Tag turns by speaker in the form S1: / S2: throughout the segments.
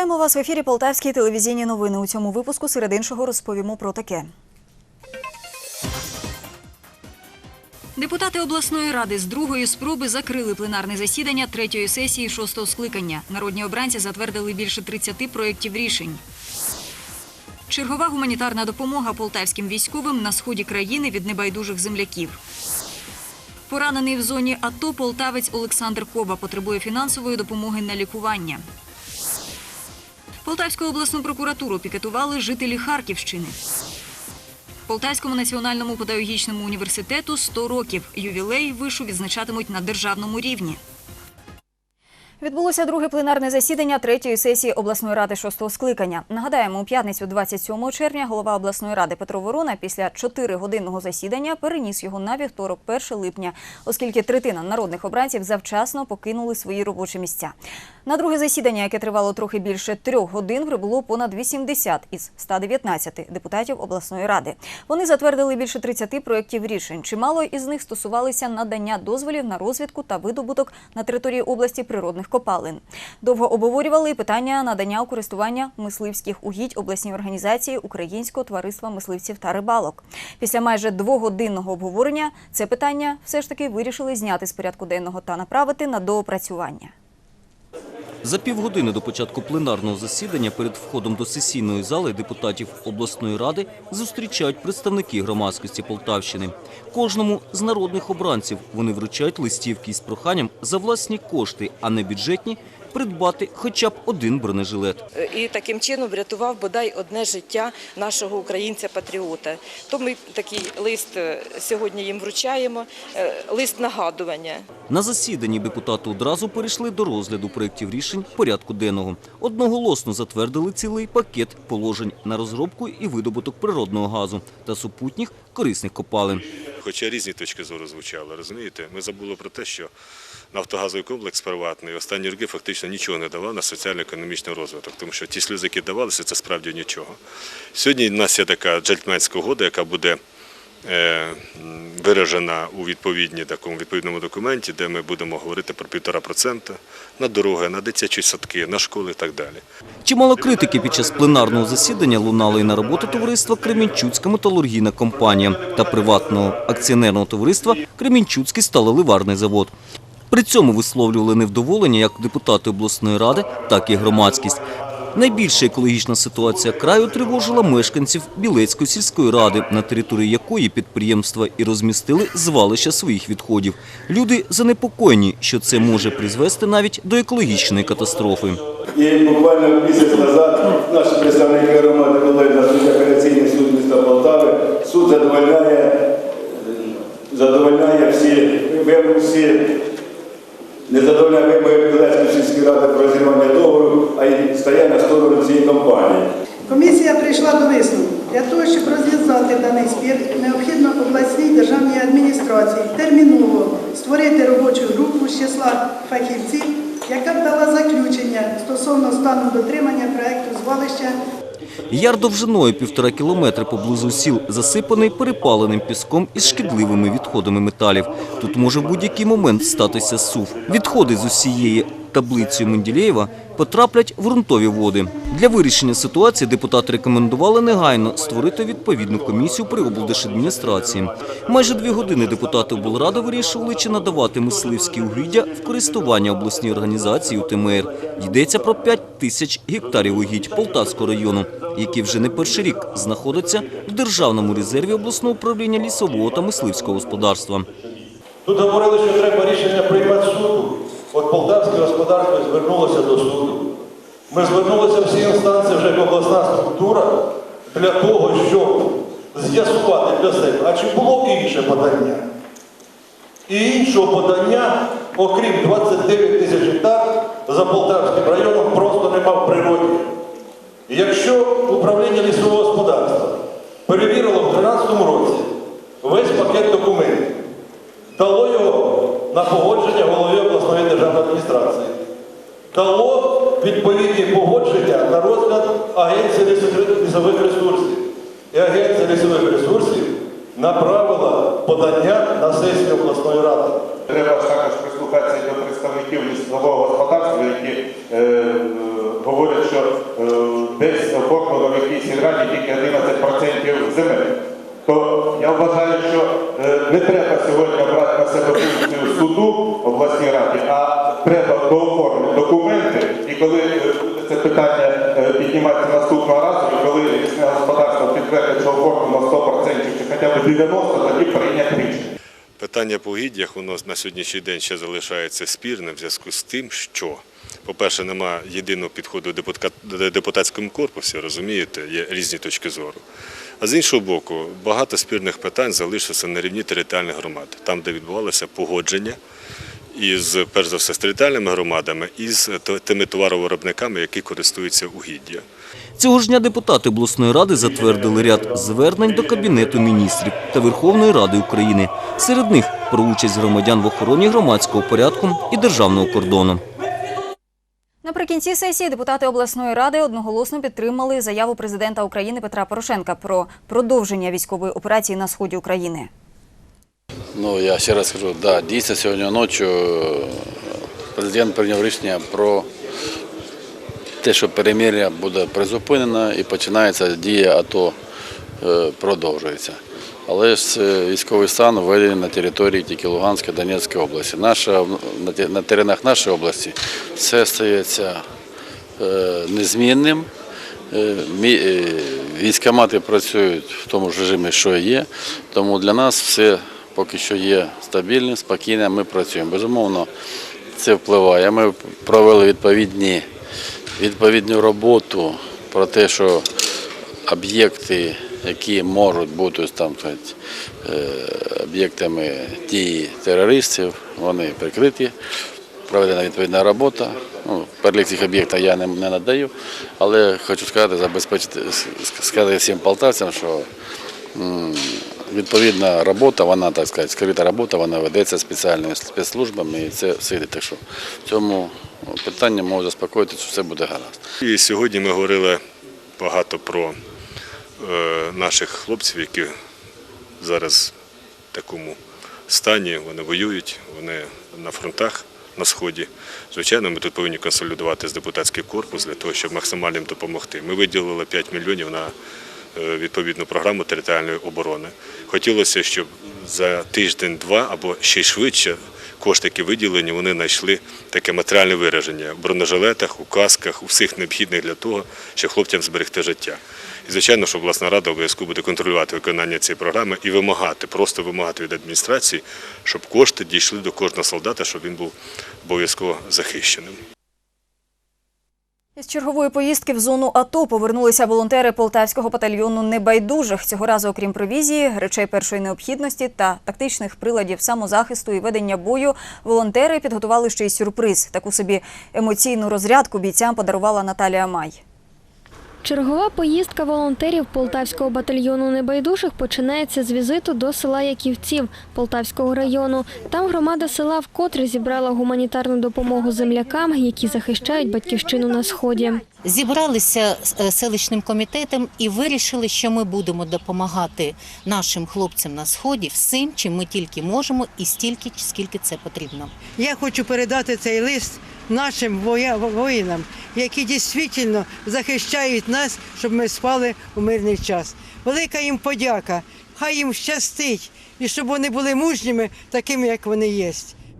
S1: Вітаємо вас в ефірі Полтавські телевізійні новини. У цьому випуску серед іншого розповімо про таке. Депутати обласної ради з другої спроби закрили пленарне засідання третьої сесії шостого скликання. Народні обранці затвердили більше 30 проєктів рішень. Чергова гуманітарна допомога полтавським військовим на сході країни від небайдужих земляків. Поранений в зоні АТО полтавець Олександр Коба потребує фінансової допомоги на лікування. Полтавську обласну прокуратуру пікетували жителі Харківщини. Полтавському національному педагогічному університету 100 років. Ювілей вишу відзначатимуть на державному рівні. Відбулося друге пленарне засідання третьої сесії обласної ради шостого скликання. Нагадаємо, у п'ятницю 27 червня голова обласної ради Петро Ворона після 4-годинного засідання переніс його на вівторок, 1 липня, оскільки третина народних обранців завчасно покинули свої робочі місця. На друге засідання, яке тривало трохи більше трьох годин, прибуло понад 80 із 119 депутатів обласної ради. Вони затвердили більше 30 проєктів рішень. Чимало із них стосувалися надання дозволів на розвідку та видобуток на території області природних копалин. Довго обговорювали питання надання у користування мисливських угідь обласній організації Українського товариства мисливців та рибалок. Після майже двогодинного обговорення це питання все ж таки вирішили зняти з порядку денного та направити на доопрацювання.
S2: За півгодини до початку пленарного засідання перед входом до сесійної зали депутатів обласної ради зустрічають представники громадськості Полтавщини. Кожному з народних обранців вони вручають листівки із проханням за власні кошти, а не бюджетні, придбати хоча б один бронежилет.
S3: і таким чином врятував бодай одне життя нашого українця-патріота. То ми такий лист е, сьогодні їм вручаємо, е, лист нагадування.
S2: На засіданні депутати одразу перейшли до розгляду проєктів рішень порядку денного. Одноголосно затвердили цілий пакет положень на розробку і видобуток природного газу та супутніх корисних копалин.
S4: Хоча різні точки зору звучали, розумієте, ми забули про те, що нафтогазовий комплекс приватний останні роки фактично нічого не давав на соціально-економічний розвиток, тому що ті сльози, які давалися, це справді нічого. Сьогодні в нас є така джентльменська угода, яка буде е, виражена у відповідні, такому відповідному документі, де ми будемо говорити про півтора процента на дороги, на дитячі садки, на школи і так далі.
S2: Чимало критики під час пленарного засідання лунали і на роботу товариства Кремінчуцька металургійна компанія та приватного акціонерного товариства Кремінчуцький сталеливарний завод. При цьому висловлювали невдоволення як депутати обласної ради, так і громадськість. Найбільша екологічна ситуація краю тривожила мешканців Білецької сільської ради, на території якої підприємства і розмістили звалища своїх відходів. Люди занепокоєні, що це може призвести навіть до екологічної катастрофи.
S5: І буквально місяць назад наші представники громади були на апеляційний суд міста Полтави. Суд задовольняє, задовольняє всі всі не задовольняє вимоги Білецької сільської ради про розірвання договору, а й на сторону цієї компанії.
S6: Комісія прийшла до висновку. Для того, щоб розв'язати даний спір, необхідно обласній державній адміністрації терміново створити робочу групу з числа фахівців, яка б дала заключення стосовно стану дотримання проекту звалища
S2: Яр довжиною півтора кілометри поблизу сіл засипаний перепаленим піском із шкідливими відходами металів. Тут може в будь-який момент статися сув. Відходи з усієї таблицею Менделєєва потраплять в ґрунтові води. Для вирішення ситуації депутати рекомендували негайно створити відповідну комісію при облдержадміністрації. Майже дві години депутати облради вирішували, чи надавати мисливські угіддя в користування обласній організації УТМР. Йдеться про 5 тисяч гектарів угідь Полтавського району, які вже не перший рік знаходяться в державному резерві обласного управління лісового та мисливського господарства.
S7: Тут говорили, що треба рішення приймати суду. От полтавське господарство звернулося до суду. Ми звернулися всі інстанції, вже як обласна структура, для того, щоб з'ясувати для себе, а чи було інше подання. І іншого подання, окрім 29 тисяч гектар, за Полтавським районом просто нема в природі. Якщо управління лісового господарства перевірило в 2013 році весь пакет документів, дало його на погодження голові обласної державної адміністрації, дало відповідні погодження на розгляд Агенції лісових- ресурсів. І Агенція лісових ресурсів направила подання на сесію обласної ради.
S8: Треба також прислухатися до представників лісового господарства, які е, е, говорять, що е, десь оформлено в якійсь сільраді тільки 11% земель. То я вважаю, що е, не треба сьогодні брати на себе функцію суду обласній раді, а треба дооформити документи. І коли е, це питання е, підніматися наступного разу, і коли лісне господарство підтвердить, що оформлено 100% чи хоча б 90%, тоді прийняти рішення.
S4: Питання по угіддях воно на сьогоднішній день ще залишається спірним в зв'язку з тим, що, по-перше, немає єдиного підходу в депутатському корпусі, розумієте, є різні точки зору. А з іншого боку, багато спірних питань залишилося на рівні територіальних громад, там, де відбувалося погодження із, перш за все, з територіальними громадами і з тими товаровиробниками, які користуються угіддя.
S2: Цього ж дня депутати обласної ради затвердили ряд звернень до Кабінету міністрів та Верховної Ради України. Серед них про участь громадян в охороні громадського порядку і державного кордону.
S1: Наприкінці сесії депутати обласної ради одноголосно підтримали заяву президента України Петра Порошенка про продовження військової операції на сході України.
S9: Ну, я ще раз скажу, да, дійсно сьогодні ночі е, президент прийняв рішення про те, що перемир'я буде призупинено і починається дія АТО е, продовжується. Але ж е, військовий стан введений на території тільки Луганської Донецької області. Наша, на теренах нашої області все стається е, незмінним. Е, Військомати працюють в тому ж режимі, що є. Тому для нас все поки що є стабільним, спокійним. Ми працюємо. Безумовно, це впливає. Ми провели відповідні, відповідну роботу про те, що об'єкти, які можуть бути там, е, об'єктами дії терористів, вони прикриті проведена відповідна робота. Ну, перелік цих об'єктів я не, не надаю, але хочу сказати, забезпечити сказати всім полтавцям, що відповідна робота, вона так сказати, скрита робота, вона ведеться спеціальними спецслужбами і це все йде. Так що в цьому питанні можу заспокоїти, що все буде гаразд.
S4: І сьогодні ми говорили багато про наших хлопців, які зараз в такому стані, вони воюють, вони на фронтах на сході. Звичайно, ми тут повинні консолідувати з депутатський корпус для того, щоб максимально допомогти. Ми виділили 5 мільйонів на е, відповідну програму територіальної оборони. Хотілося, щоб за тиждень-два або ще швидше кошти, які виділені, вони знайшли таке матеріальне вираження в бронежилетах, у касках, у всіх необхідних для того, щоб хлопцям зберегти життя. І звичайно, що обласна рада обов'язково буде контролювати виконання цієї програми і вимагати, просто вимагати від адміністрації, щоб кошти дійшли до кожного солдата, щоб він був обов'язково захищеним.
S1: Із чергової поїздки в зону АТО повернулися волонтери полтавського батальйону небайдужих. Цього разу, окрім провізії, речей першої необхідності та тактичних приладів самозахисту і ведення бою, волонтери підготували ще й сюрприз. Таку собі емоційну розрядку бійцям подарувала Наталія Май.
S10: Чергова поїздка волонтерів Полтавського батальйону небайдужих починається з візиту до села Яківців Полтавського району. Там громада села вкотре зібрала гуманітарну допомогу землякам, які захищають батьківщину на сході.
S11: Зібралися з е, селищним комітетом і вирішили, що ми будемо допомагати нашим хлопцям на сході всім, чим ми тільки можемо, і стільки, скільки це потрібно.
S12: Я хочу передати цей лист нашим воїнам, які дійсно захищають нас, щоб ми спали у мирний час. Велика їм подяка, хай їм щастить, і щоб вони були мужніми, такими, як вони є.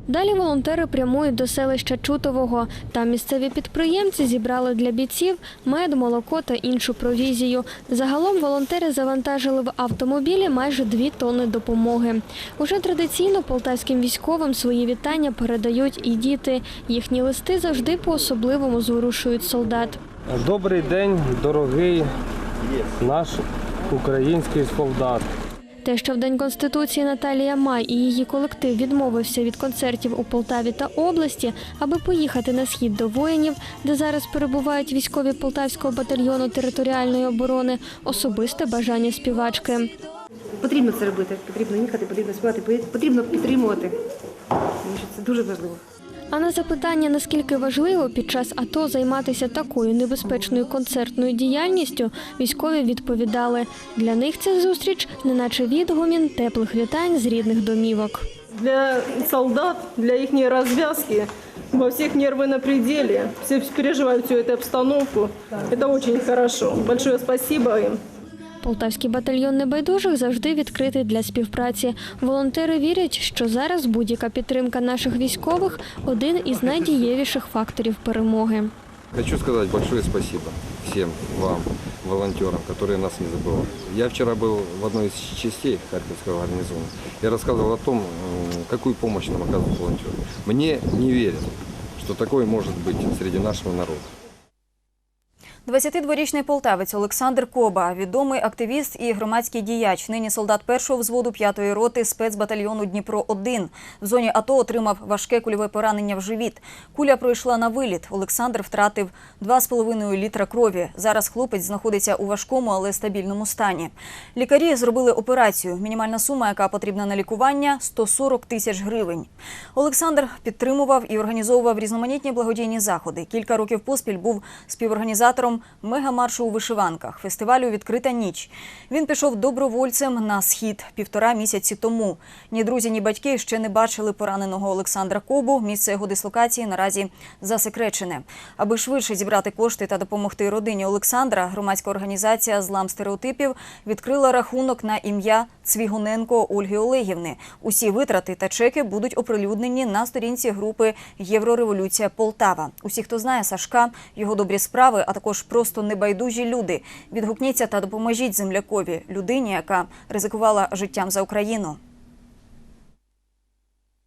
S10: Далі волонтери прямують до селища Чутового. Там місцеві підприємці зібрали для бійців мед, молоко та іншу провізію. Загалом волонтери завантажили в автомобілі майже дві тонни допомоги. Уже традиційно полтавським військовим свої вітання передають і діти. Їхні листи завжди по-особливому зворушують солдат.
S13: Добрий день, дорогий наш український солдат.
S10: Те, що в День Конституції Наталія Май і її колектив відмовився від концертів у Полтаві та області, аби поїхати на схід до воїнів, де зараз перебувають військові Полтавського батальйону територіальної оборони, особисте бажання співачки.
S14: Потрібно це робити, потрібно їхати, потрібно співати, потрібно підтримувати. Це дуже важливо.
S10: А на запитання, наскільки важливо під час АТО займатися такою небезпечною концертною діяльністю, військові відповідали, для них ця зустріч неначе відгумін теплих вітань з рідних домівок.
S15: Для солдат, для їхньої розв'язки Во всех нервы на пределе. Все переживают всю эту обстановку. Это очень хорошо. Большое спасибо им.
S10: Полтавський батальйон небайдужих завжди відкритий для співпраці. Волонтери вірять, що зараз будь-яка підтримка наших військових один із найдієвіших факторів перемоги.
S16: Хочу сказать большое спасибо всем вам, волонтерам, которые нас не забывают. Я вчера был в одной из частей Харьковского гарнизона и рассказывал о том, м, какую помощь нам оказывают волонтеры. Мне не верят, что такое может быть среди нашего народа.
S1: 22-річний полтавець Олександр Коба, відомий активіст і громадський діяч, нині солдат першого взводу 5-ї роти спецбатальйону Дніпро-1. В зоні АТО отримав важке кульове поранення в живіт. Куля пройшла на виліт. Олександр втратив 2,5 літра крові. Зараз хлопець знаходиться у важкому, але стабільному стані. Лікарі зробили операцію. Мінімальна сума, яка потрібна на лікування – 140 тисяч гривень. Олександр підтримував і організовував різноманітні благодійні заходи. Кілька років поспіль був співорганізатором мегамаршу у вишиванках, фестивалю Відкрита ніч. Він пішов добровольцем на схід півтора місяці тому. Ні друзі, ні батьки ще не бачили пораненого Олександра Кобу. Місце його дислокації наразі засекречене. Аби швидше зібрати кошти та допомогти родині Олександра, громадська організація Злам стереотипів відкрила рахунок на ім'я Цвігуненко Ольги Олегівни. Усі витрати та чеки будуть оприлюднені на сторінці групи Єврореволюція Полтава. Усі, хто знає Сашка, його добрі справи, а також просто небайдужі люди. Відгукніться та допоможіть землякові, людині, яка ризикувала життям за Україну.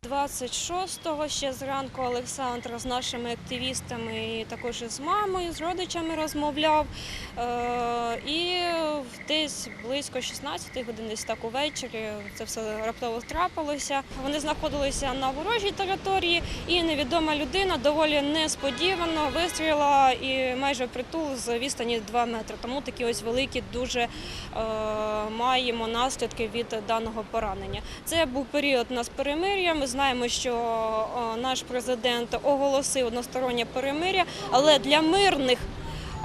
S17: 26-го ще зранку Олександр з нашими активістами і також із мамою, з родичами розмовляв. Е, І десь близько 16 годин, десь так увечері, це все раптово трапилося. Вони знаходилися на ворожій території, і невідома людина доволі несподівано вистрілила і майже притул з відстані 2 метри. Тому такі ось великі дуже е, маємо наслідки від даного поранення. Це був період нас перемир'я. Ми знаємо, що е, наш президент оголосив одностороннє перемир'я, але для мирних.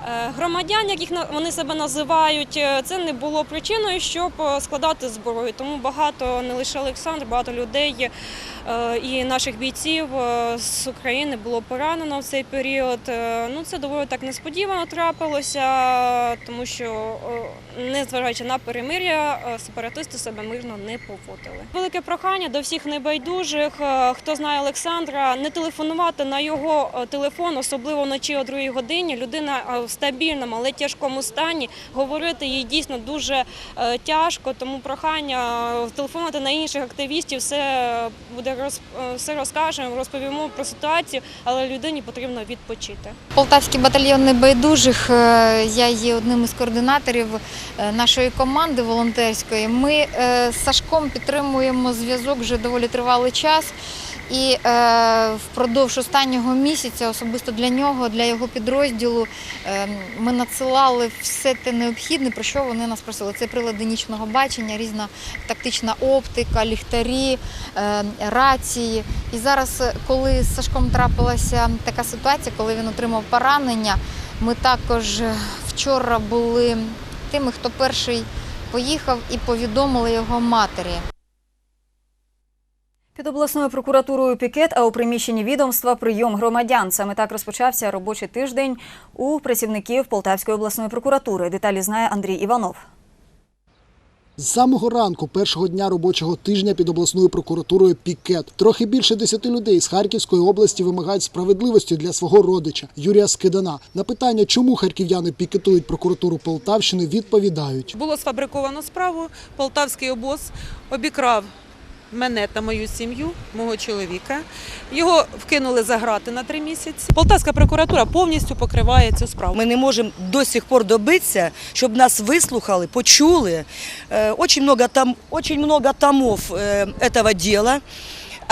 S17: Е, Громадян, яких вони себе називають, е, це не було причиною, щоб е, складати зброю. Тому багато не лише Олександр, багато людей і наших бійців з України було поранено в цей період. Ну це доволі так несподівано трапилося, тому що е, незважаючи на перемир'я, сепаратисти себе мирно не поводили. Велике прохання до всіх небайдужих, хто знає Олександра, не телефонувати на його телефон, особливо вночі о другій годині. Людина в стабільному, але тяжкому стані. Говорити їй дійсно дуже е, тяжко, тому прохання е, телефонувати на інших активістів, все буде роз, е, все розкажемо, розповімо про ситуацію, але людині потрібно відпочити.
S18: Полтавський батальйон небайдужих. Я є одним із координаторів нашої команди волонтерської. Ми з Сашком підтримуємо зв'язок вже доволі тривалий час. І е, впродовж останнього місяця, особисто для нього, для його підрозділу, е, ми надсилали все те необхідне, про що вони нас просили. Це прилади нічного бачення, різна тактична оптика, ліхтарі, е, рації. І зараз, е, коли з Сашком трапилася така ситуація, коли він отримав поранення, ми також е, вчора були тими, хто перший поїхав і повідомили його матері.
S1: Під обласною прокуратурою пікет, а у приміщенні відомства прийом громадян. Саме так розпочався робочий тиждень у працівників Полтавської обласної прокуратури. Деталі знає Андрій Іванов.
S19: З самого ранку першого дня робочого тижня під обласною прокуратурою пікет. Трохи більше десяти людей з Харківської області вимагають справедливості для свого родича Юрія Скидана. На питання, чому харків'яни пікетують прокуратуру Полтавщини, відповідають.
S20: Було сфабриковано справу. Полтавський обоз обікрав мене та мою сім'ю, мого чоловіка. Його вкинули за грати на три місяці. Полтавська прокуратура повністю покриває цю справу.
S21: Ми не можемо до сих пор добитися, щоб нас вислухали, почули. Е, Очень много, там, очень много томов е, этого дела.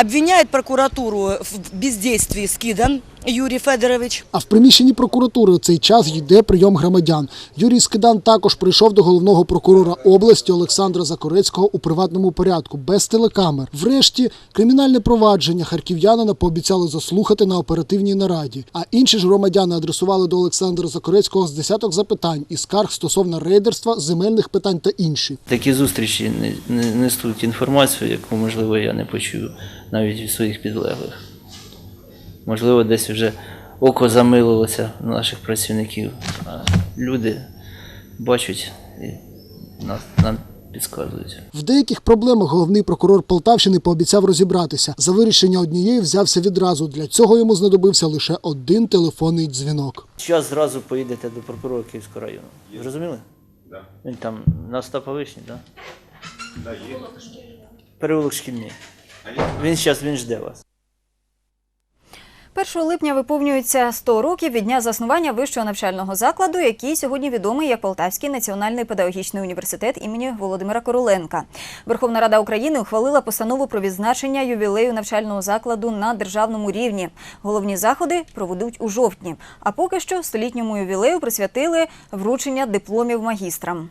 S21: Обвиняет прокуратуру в бездействии Скидан Юрій Федорович.
S19: А в приміщенні прокуратури у цей час йде прийом громадян. Юрій Скидан також прийшов до головного прокурора області Олександра Закорецького у приватному порядку, без телекамер. Врешті кримінальне провадження харків'янина пообіцяли заслухати на оперативній нараді. А інші ж громадяни адресували до Олександра Закорецького з десяток запитань і скарг стосовно рейдерства, земельних питань та інші.
S22: Такі зустрічі не- не- несуть інформацію, яку, можливо, я не почую навіть від своїх підлеглих. Можливо, десь вже око замилилося на наших працівників. А люди бачать і нас, нам підказують.
S19: В деяких проблемах головний прокурор Полтавщини пообіцяв розібратися. За вирішення однієї взявся відразу. Для цього йому знадобився лише один телефонний дзвінок.
S22: Зараз зразу поїдете до прокурора Київського району. Зрозуміли?
S4: Да.
S22: Він там на Остаповичні, так?
S4: Да, є.
S22: Переулок шкільний. Він зараз він жде вас.
S1: 1 липня виповнюється 100 років від дня заснування вищого навчального закладу, який сьогодні відомий як Полтавський національний педагогічний університет імені Володимира Короленка. Верховна Рада України ухвалила постанову про відзначення ювілею навчального закладу на державному рівні. Головні заходи проведуть у жовтні. А поки що столітньому ювілею присвятили вручення дипломів магістрам.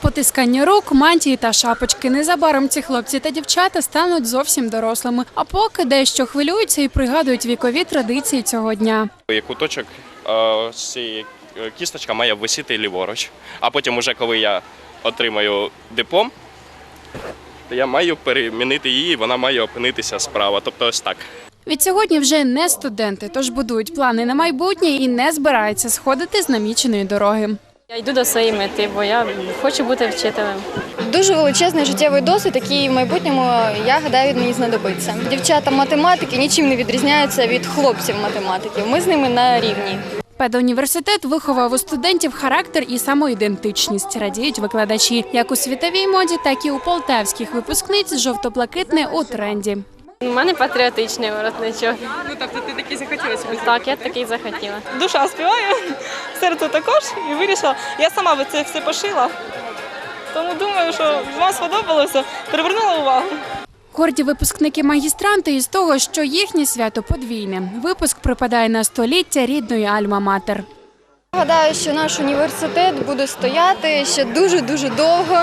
S23: Потискання рук, мантії та шапочки. Незабаром ці хлопці та дівчата стануть зовсім дорослими. А поки дещо хвилюються і пригадують вікові традиції цього дня.
S24: Куточок е, цієї е, кісточка має висіти ліворуч. А потім, уже коли я отримаю диплом, то я маю перемінити її, вона має опинитися справа. Тобто ось так.
S23: Від сьогодні вже не студенти, тож будують плани на майбутнє і не збираються сходити з наміченої дороги.
S25: Я йду до своєї мети, бо я хочу бути вчителем.
S26: Дуже величезний життєвий досвід, який в майбутньому я гадаю мені знадобиться. Дівчата математики нічим не відрізняються від хлопців математиків. Ми з ними на рівні.
S23: Педуніверситет виховав у студентів характер і самоідентичність. Радіють викладачі як у світовій моді, так і у полтавських випускниць жовто-блакитне у тренді.
S25: У мене патріотичний воротничок.
S20: Ну тобто ти такий захотіла собі?
S25: Так, я такий захотіла.
S27: Душа співає, серце також і вирішила. Я сама би це все пошила. Тому думаю, що вам сподобалося, привернула увагу.
S23: Горді випускники магістранти із того, що їхнє свято подвійне. Випуск припадає на століття рідної Альма-Матер.
S26: Гадаю, що наш університет буде стояти ще дуже дуже довго,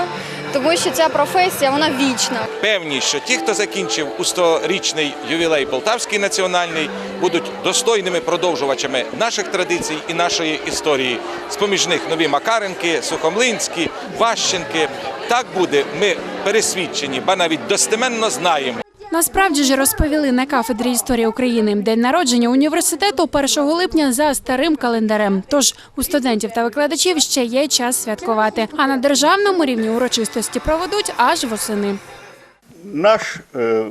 S26: тому що ця професія вона вічна.
S28: Певні, що ті, хто закінчив у 100-річний ювілей Полтавський національний, будуть достойними продовжувачами наших традицій і нашої історії. З поміж них нові Макаренки, Сухомлинські, Ващенки. Так буде, ми пересвідчені, ба навіть достеменно знаємо.
S23: Насправді ж розповіли на кафедрі історії України день народження університету 1 липня за старим календарем. Тож у студентів та викладачів ще є час святкувати. А на державному рівні урочистості проведуть аж восени.
S29: Наш е,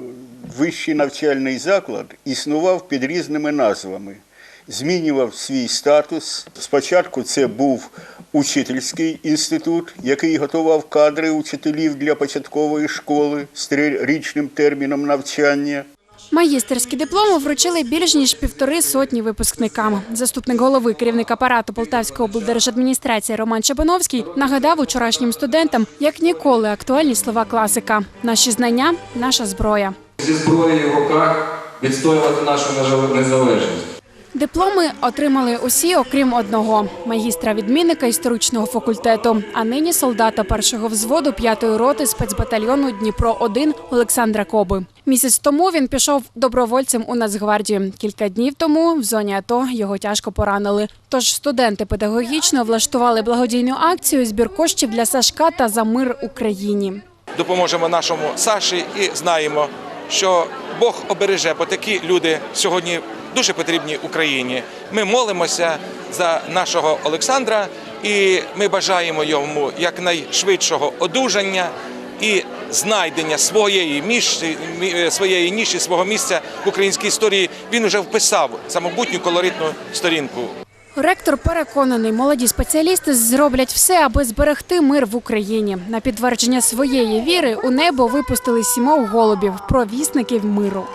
S29: вищий навчальний заклад існував під різними назвами, змінював свій статус. Спочатку це був учительський інститут, який готував кадри учителів для початкової школи з трирічним терміном навчання.
S23: Магістерські дипломи вручили більш ніж півтори сотні випускникам. Заступник голови керівник апарату Полтавської облдержадміністрації Роман Чабановський нагадав учорашнім студентам, як ніколи актуальні слова класика: наші знання, наша зброя.
S30: Зі зброєю в руках відстоювати нашу незалежність.
S23: Дипломи отримали усі, окрім одного магістра відмінника історичного факультету, а нині солдата першого взводу 5-ї роти спецбатальйону Дніпро 1 Олександра Коби. Місяць тому він пішов добровольцем у Нацгвардію. Кілька днів тому в зоні АТО його тяжко поранили. Тож студенти педагогічно влаштували благодійну акцію збір коштів для Сашка та за мир Україні.
S28: Допоможемо нашому Саші і знаємо, що Бог обереже, бо такі люди сьогодні дуже потрібні Україні. Ми молимося за нашого Олександра, і ми бажаємо йому якнайшвидшого одужання і знайдення своєї міші, своєї ніші, свого місця в українській історії. Він уже вписав самобутню колоритну сторінку.
S23: Ректор переконаний, молоді спеціалісти зроблять все, аби зберегти мир в Україні. На підтвердження своєї віри у небо випустили сімох голубів, провісників миру.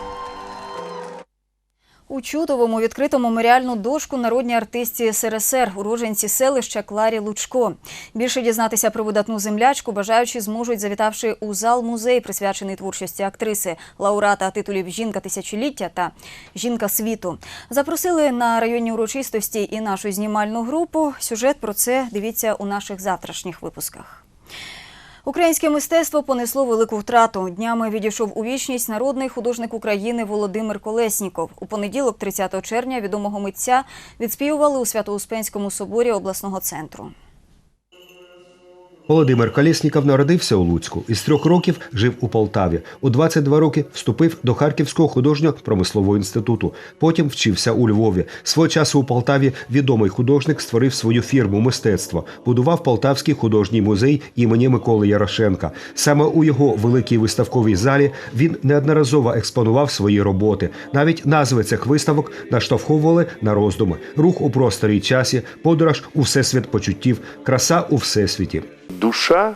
S1: У Чудовому відкрито меморіальну дошку народній артистці СРСР, уродженці селища Кларі Лучко. Більше дізнатися про видатну землячку бажаючі зможуть, завітавши у зал музей, присвячений творчості актриси, лауреата титулів Жінка тисячоліття та Жінка світу. Запросили на районні урочистості і нашу знімальну групу. Сюжет про це дивіться у наших завтрашніх випусках. Українське мистецтво понесло велику втрату. Днями відійшов у вічність народний художник України Володимир Колесніков. У понеділок, 30 червня, відомого митця відспівували у Свято-Успенському соборі обласного центру.
S31: Володимир Колєсніков народився у Луцьку. Із трьох років жив у Полтаві. У 22 роки вступив до Харківського художньо-промислового інституту. Потім вчився у Львові. Свого часу у Полтаві відомий художник створив свою фірму мистецтво, будував Полтавський художній музей імені Миколи Ярошенка. Саме у його великій виставковій залі він неодноразово експонував свої роботи. Навіть назви цих виставок наштовховували на роздуми: рух у просторі часі, подорож у всесвіт почуттів, краса у всесвіті.
S32: Душа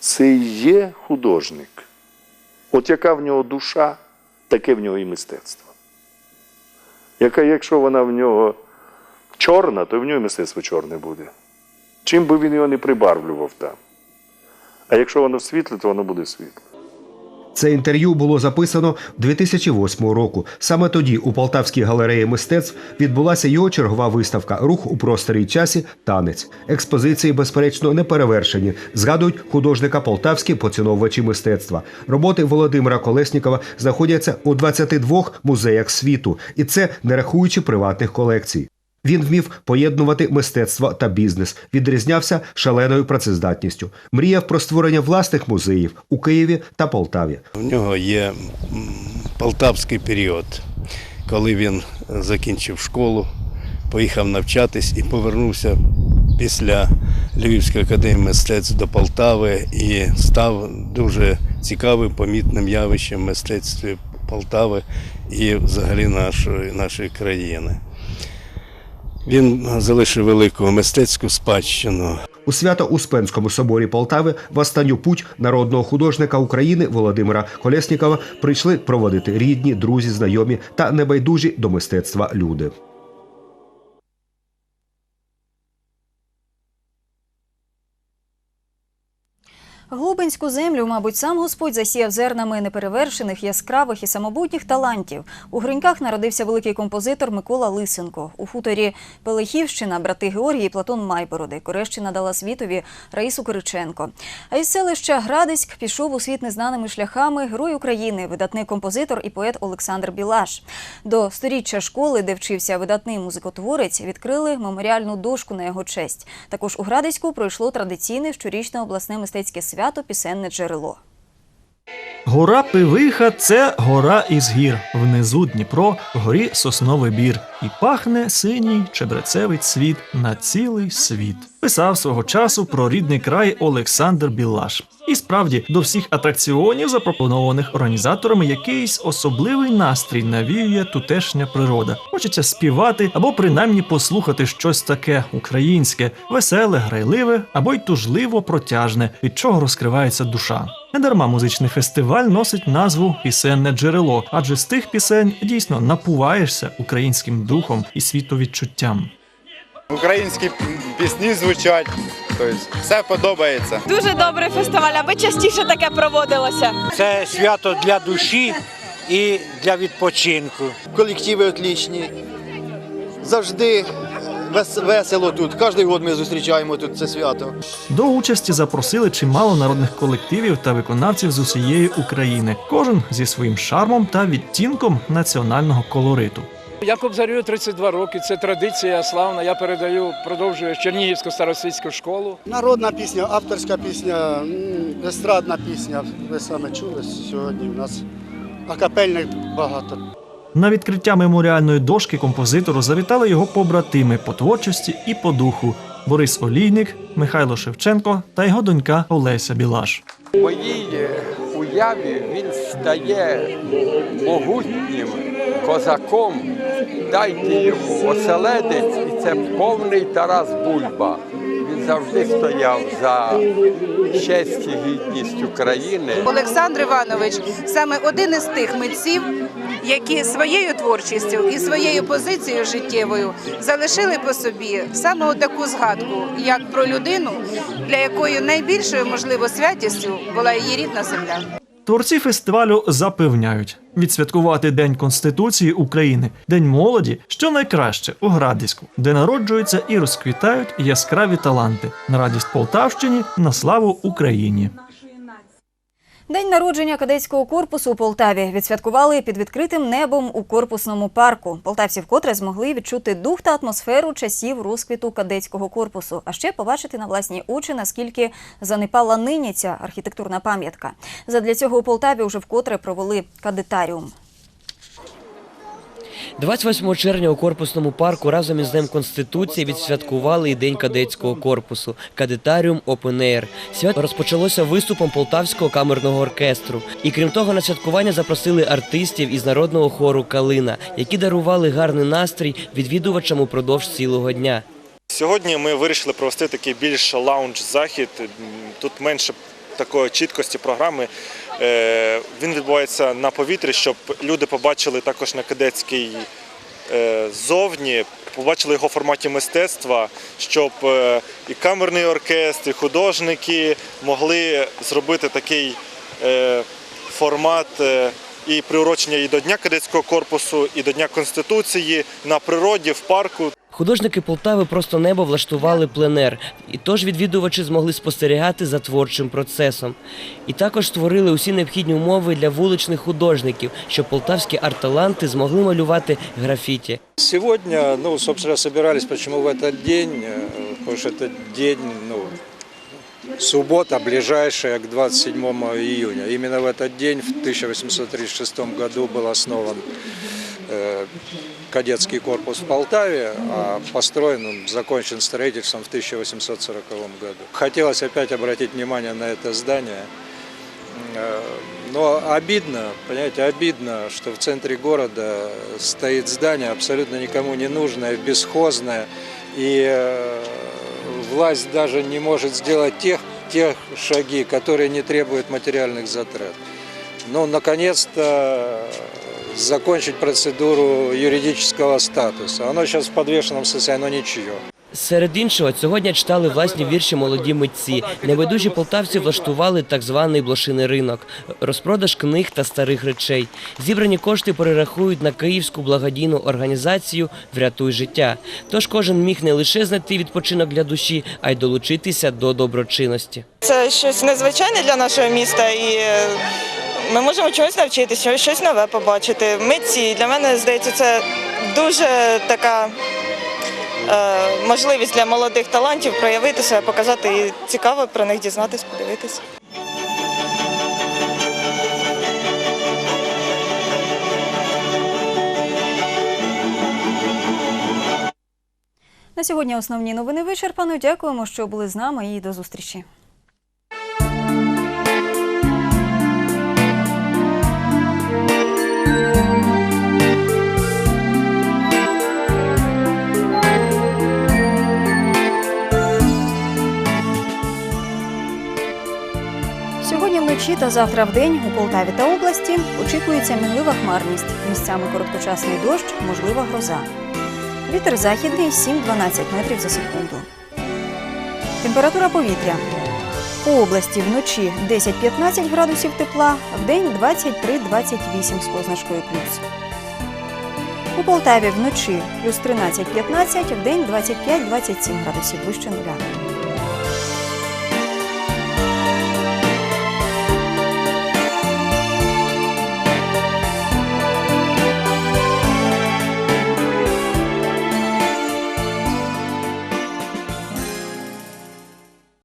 S32: це і є художник. От яка в нього душа, таке в нього і мистецтво. Яка, якщо вона в нього чорна, то в нього і мистецтво чорне буде. Чим би він його не прибарвлював там. А якщо воно світле, то воно буде світле.
S31: Це інтерв'ю було записано 2008 року. Саме тоді у Полтавській галереї мистецтв відбулася його чергова виставка Рух у просторі часі танець. Експозиції, безперечно, не перевершені. Згадують художника полтавські поціновувачі мистецтва. Роботи Володимира Колеснікова знаходяться у 22 музеях світу, і це не рахуючи приватних колекцій. Він вмів поєднувати мистецтво та бізнес, відрізнявся шаленою працездатністю, мріяв про створення власних музеїв у Києві та Полтаві.
S33: У нього є полтавський період, коли він закінчив школу, поїхав навчатись і повернувся після Львівської академії мистецтв до Полтави і став дуже цікавим, помітним явищем мистецтві Полтави і взагалі нашої, нашої країни. Він залишив велику мистецьку спадщину.
S31: У Свято-Успенському соборі Полтави в останню путь народного художника України Володимира Колєснікова прийшли проводити рідні, друзі, знайомі та небайдужі до мистецтва люди.
S1: Глубинську землю, мабуть, сам Господь засіяв зернами неперевершених, яскравих і самобутніх талантів. У Гриньках народився великий композитор Микола Лисенко. У хуторі Пелехівщина брати Георгій і Платон Майбороди. Корещина дала світові Раїсу Кириченко. А із селища Градиськ пішов у світ незнаними шляхами герой України, видатний композитор і поет Олександр Білаш. До сторіччя школи, де вчився видатний музикотворець, відкрили меморіальну дошку на його честь. Також у Градиську пройшло традиційне щорічне обласне мистецьке свято Пісенне джерело.
S34: Гора Пивиха це гора із гір. Внизу Дніпро, вгорі сосновий бір. І пахне синій чебрецевий цвіт на цілий світ. Писав свого часу про рідний край Олександр Білаш. І справді до всіх атракціонів, запропонованих організаторами, якийсь особливий настрій навіює тутешня природа. Хочеться співати або принаймні послухати щось таке українське, веселе, грайливе або й тужливо протяжне, від чого розкривається душа. Недарма музичний фестиваль носить назву Пісенне джерело, адже з тих пісень дійсно напуваєшся українським духом і світовідчуттям.
S35: Українські пісні звучать, тобто все подобається.
S36: Дуже добрий фестиваль, аби частіше таке проводилося.
S37: Це свято для душі і для відпочинку.
S38: Колективи отлічні. Завжди весело тут. Кожен год ми зустрічаємо тут це свято.
S34: До участі запросили чимало народних колективів та виконавців з усієї України, кожен зі своїм шармом та відтінком національного колориту.
S39: Я кобзарюю 32 роки. Це традиція славна. Я передаю, продовжую Чернігівську старосвітську школу.
S38: Народна пісня, авторська пісня, естрадна пісня. Ви саме чули сьогодні. У нас акапельних багато.
S34: На відкриття меморіальної дошки композитору завітали його побратими по творчості і по духу Борис Олійник, Михайло Шевченко та його донька Олеся Білаш.
S40: Моїй уяві він стає могутнім козаком. Дайте йому оселедець, і це повний Тарас Бульба. Він завжди стояв за честь і гідність України.
S41: Олександр Іванович саме один із тих митців, які своєю творчістю і своєю позицією життєвою залишили по собі саме таку згадку, як про людину, для якої найбільшою можливо святістю була її рідна земля.
S34: Творці фестивалю запевняють, відсвяткувати День Конституції України, День молоді, що найкраще у Градиську, де народжуються і розквітають яскраві таланти на радість Полтавщині на славу Україні.
S1: День народження кадетського корпусу у Полтаві відсвяткували під відкритим небом у корпусному парку. Полтавці вкотре змогли відчути дух та атмосферу часів розквіту кадетського корпусу, а ще побачити на власні очі, наскільки занепала нині ця архітектурна пам'ятка. Задля цього у Полтаві вже вкотре провели кадетаріум.
S42: 28 червня у корпусному парку разом із Днем Конституції відсвяткували і День кадетського корпусу Кадетаріум Air. Свято розпочалося виступом Полтавського камерного оркестру. І крім того, на святкування запросили артистів із народного хору Калина, які дарували гарний настрій відвідувачам упродовж цілого дня.
S43: Сьогодні ми вирішили провести такий більш лаунж-захід. Тут менше такої чіткості програми. Е, Він відбувається на повітрі, щоб люди побачили також на кадетській е, зовні, побачили його в форматі мистецтва, щоб е, і камерний оркестр, і художники могли зробити такий формат і приурочення і до Дня кадетського корпусу, і до Дня Конституції на природі, в парку.
S42: Художники Полтави просто небо влаштували пленер, і тож відвідувачі змогли спостерігати за творчим процесом. І також створили усі необхідні умови для вуличних художників, щоб полтавські арт-таланти змогли малювати графіті.
S44: Сегодня, ну, собственно, собирались почему в этот день, э, потому что это день, ну, суббота, ближайшая к 27 июня. Именно в этот день, в 1836 году, был основан э, кадетский корпус в Полтаве, а построен, он закончен строительством в 1840 году. Хотелось опять обратить внимание на это здание. Э, Но обидно, понимаете, обидно, что в центре города стоит здание абсолютно никому не нужное, бесхозное, и э, власть даже не может сделать тех, тех шаги, которые не требуют материальных затрат. Ну, наконец-то закончить процедуру юридического статуса. Оно сейчас в подвешенном состоянии, оно ничего.
S42: Серед іншого, цього дня читали власні вірші молоді митці. Небайдужі полтавці влаштували так званий блошиний ринок, розпродаж книг та старих речей. Зібрані кошти перерахують на київську благодійну організацію Врятуй життя. Тож кожен міг не лише знайти відпочинок для душі, а й долучитися до доброчинності.
S27: Це щось незвичайне для нашого міста, і ми можемо чогось навчитися, щось нове побачити. Митці для мене здається, це дуже така е, можливість для молодих талантів проявити себе, показати і цікаво про них дізнатись, подивитися.
S1: На сьогодні основні новини вичерпано. Дякуємо, що були з нами і до зустрічі. Та завтра вдень у Полтаві та області очікується мінлива хмарність. Місцями короткочасний дощ, можлива гроза. Вітер західний 7-12 метрів за секунду. Температура повітря. По області вночі 10-15 градусів тепла, вдень 23-28 з позначкою плюс. У Полтаві вночі плюс 13-15, вдень 25-27 градусів вище нуля.